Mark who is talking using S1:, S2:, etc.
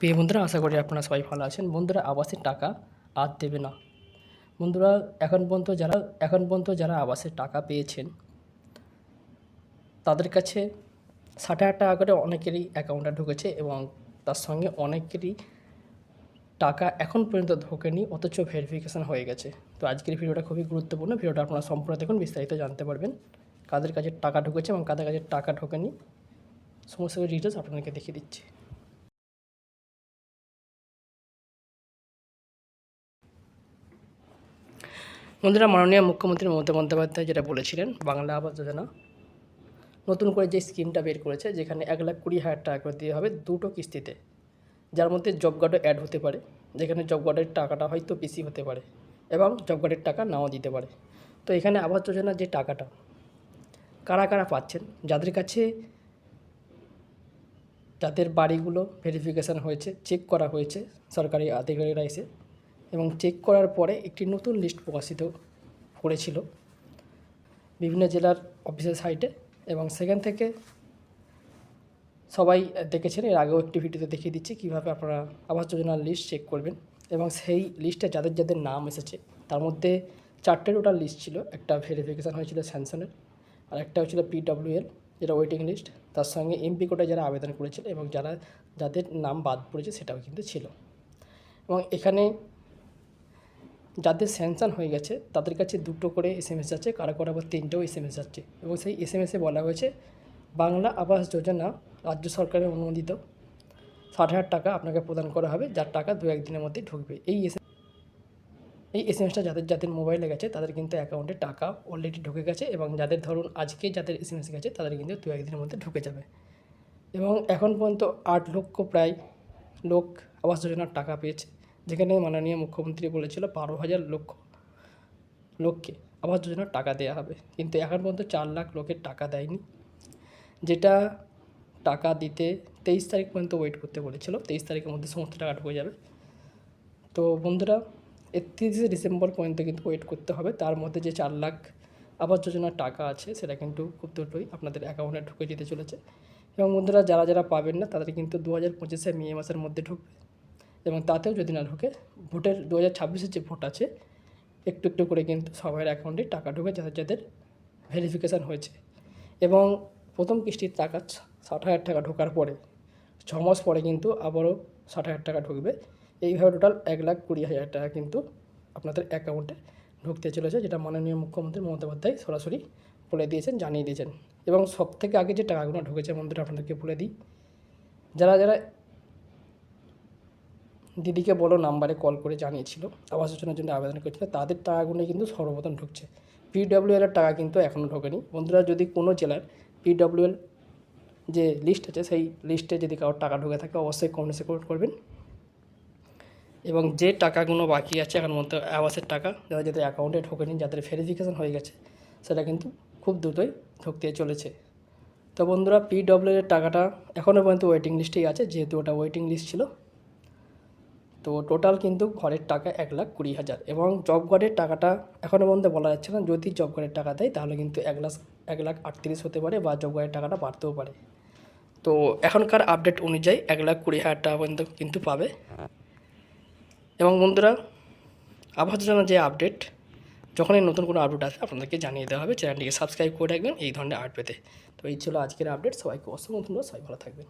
S1: প্রিয় বন্ধুরা আশা করি আপনারা সবাই ভালো আছেন। বন্ধুরা আবাসের টাকা আর দেবে না। বন্ধুরা এখন পর্যন্ত যারা, এখন পর্যন্ত যারা আবাসের টাকা পেয়েছেন, তাদের কাছে ষাট হাজার টাকা করে অনেকেরই অ্যাকাউন্টে ঢুকেছে এবং তার সঙ্গে অনেকেরই টাকা এখন পর্যন্ত ঢোকেনি, অথচ ভেরিফিকেশান হয়ে গেছে। তো আজকের ভিডিওটা খুবই গুরুত্বপূর্ণ। ভিডিওটা আপনারা সম্পূর্ণ দেখুন, বিস্তারিত জানতে পারবেন। কাদের কাছে টাকা ঢুকেছে এবং কাদের কাছে টাকা ঢোকেনি, সমস্ত ডিটেলস আপনাদেরকে দেখিয়ে দিচ্ছি। বন্ধুরা, মাননীয় মুখ্যমন্ত্রী মমতা বন্দ্যোপাধ্যায় যেটা বলেছিলেন, বাংলা আবাস যোজনা নতুন করে যে স্কিমটা বের করেছে, যেখানে এক লাখ কুড়ি হাজার টাকা করে দিয়ে হবে দুটো কিস্তিতে, যার মধ্যে জব কার্ডও অ্যাড হতে পারে, যেখানে জব কার্ডের টাকাটা হয়তো বেশি হতে পারে এবং জব কার্ডের টাকা নাও দিতে পারে। তো এখানে আবাস যোজনার যে টাকাটা, কারা কারা পাচ্ছেন? যাদের কাছে যাদের বাড়িগুলো ভেরিফিকেশান হয়েছে চেক করা হয়েছে, সরকারি আধিকারিকরা এসে এবং চেক করার পরে একটি নতুন লিস্ট প্রকাশিত করেছিল বিভিন্ন জেলার অফিসের সাইটে এবং সেখান থেকে সবাই দেখেছেন। এর আগেও একটি ভিডিওতে দেখিয়ে দিচ্ছি কীভাবে আপনারা আবাস যোজনার লিস্ট চেক করবেন এবং সেই লিস্টে যাদের যাদের নাম এসেছে, তার মধ্যে চারটে টোটাল লিস্ট ছিল। একটা ভেরিফিকেশান হয়েছিল স্যামসনের আর একটা হয়েছিল পিডব্লিউএল যেটা ওয়েটিং লিস্ট তার সঙ্গে এমপি কোটায় যারা আবেদন করেছিল এবং যারা, যাদের নাম বাদ পড়েছে সেটাও কিন্তু ছিল। এবং এখানে যাদের স্যাংশন হয়ে গেছে, তাদের কাছে দুটো করে এস এম এস যাচ্ছে, কারও কারও আবার তিনটেও এস এম এস যাচ্ছে। এবং সেই এস এম এসে বলা হয়েছে, বাংলা আবাস যোজনা রাজ্য সরকারের অনুমোদিত ষাট হাজার টাকা আপনাকে প্রদান করা হবে, যার টাকা দু একদিনের মধ্যে ঢুকবে। এই এস এই এস এম এসটা যাদের যাদের মোবাইলে গেছে, তাদের কিন্তু অ্যাকাউন্টে টাকা অলরেডি ঢুকে গেছে এবং যাদের ধরুন আজকে যাদের এস এম এস গেছে, তাদের কিন্তু দু একদিনের মধ্যে ঢুকে যাবে। এবং এখন পর্যন্ত আট লক্ষ প্রায় লোক আবাস যোজনার টাকা পেয়েছে। যেখানে মাননীয় মুখ্যমন্ত্রী বলেছিল বারো হাজার লক্ষ লোককে আবাস যোজনার টাকা দেওয়া হবে। কিন্তু এখন পর্যন্ত চার লাখ লোকের টাকা দেয়নি। যেটা টাকা দিতে তেইশ তারিখ পর্যন্ত ওয়েট করতে বলেছিল। তেইশ তারিখের মধ্যে সমস্ত টাকা ঢুকে যাবে। তো বন্ধুরা, একত্রিশে ডিসেম্বর পর্যন্ত কিন্তু ওয়েট করতে হবে। তার মধ্যে যে চার লাখ আবাস যোজনার টাকা আছে, সেটা কিন্তু খুব দ্রুতই আপনাদের অ্যাকাউন্টে ঢুকে যেতে চলেছে। এবং বন্ধুরা, যারা যারা পাবেন না, তাদের কিন্তু দু হাজার পঁচিশে মে মাসের মধ্যে ঢুকবে। এবং তাতেও যদি না ঢোকে, ভোটের দু হাজার ছাব্বিশের যে ভোট আছে, একটু একটু করে কিন্তু সবার অ্যাকাউন্টে টাকা ঢুকে যাদের যাদের ভেরিফিকেশান হয়েছে। এবং প্রথম কিস্তির টাকা ষাট হাজার টাকা ঢোকার পরে, ছ মাস পরে কিন্তু আবারও ষাট হাজার টাকা ঢুকবে। এইভাবে টোটাল এক লাখ কুড়ি হাজার টাকা কিন্তু আপনাদের অ্যাকাউন্টে ঢুকতে চলেছে, যেটা মাননীয় মুখ্যমন্ত্রী মমতা বন্দ্যোপাধ্যায় সরাসরি বলে দিয়েছেন, জানিয়ে দিয়েছেন। এবং সব থেকে আগে যে টাকাগুলো ঢুকেছে বন্ধুরা আপনাদেরকে বলে দিই। যারা যারা দিদিকে বড় নাম্বারে কল করে জানিয়েছিল, আবাস যোজনার জন্য আবেদন করেছিল, তাদের টাকাগুলো কিন্তু সর্বপ্রথম ঢুকছে। পিডব্লিউএল এর টাকা কিন্তু এখনও ঢোকেনি। বন্ধুরা, যদি কোনো জেলার পিডব্লিউএল যে লিস্ট আছে, সেই লিস্টে যদি কারোর টাকা ঢুকে থাকে, অবশ্যই কমেন্টসে কমেন্ট করবেন। এবং যে টাকাগুলো বাকি আছে এখন মধ্যে আবাসের টাকা, যারা যাদের অ্যাকাউন্টে ঢোকেনি, যাদের ভেরিফিকেশান হয়ে গেছে, সেটা কিন্তু খুব দ্রুতই ঢুকতে চলেছে। তো বন্ধুরা পিডব্লিউ এর টাকাটা এখনও পর্যন্ত ওয়েটিং লিস্টেই আছে, যেহেতু ওটা ওয়েটিং লিস্ট ছিল। তো টোটাল কিন্তু ঘরের টাকা এক লাখ কুড়ি হাজার এবং জব কার্ডের টাকাটা এখনও পর্যন্ত বলা যাচ্ছে না, যদি জব কার্ডের টাকা দেয় তাহলে কিন্তু এক লাখ এক লাখ আটত্রিশ হতে পারে বা জব কার্ডের টাকাটা বাড়তেও পারে। তো এখনকার আপডেট অনুযায়ী এক লাখ কুড়ি হাজার টাকা পর্যন্ত কিন্তু পাবে। এবং বন্ধুরা আবাস যোজনার যে আপডেট যখনই নতুন কোনো আপডেট আসে আপনাদেরকে জানিয়ে দেওয়া হবে চ্যানেলটিকে সাবস্ক্রাইব করে রাখবেন, এই ধরনের আপডেট পেতে। তো এই ছিল আজকের আপডেট সবাইকে অসংখ্য ধন্যবাদ, সবাই ভালো থাকবেন।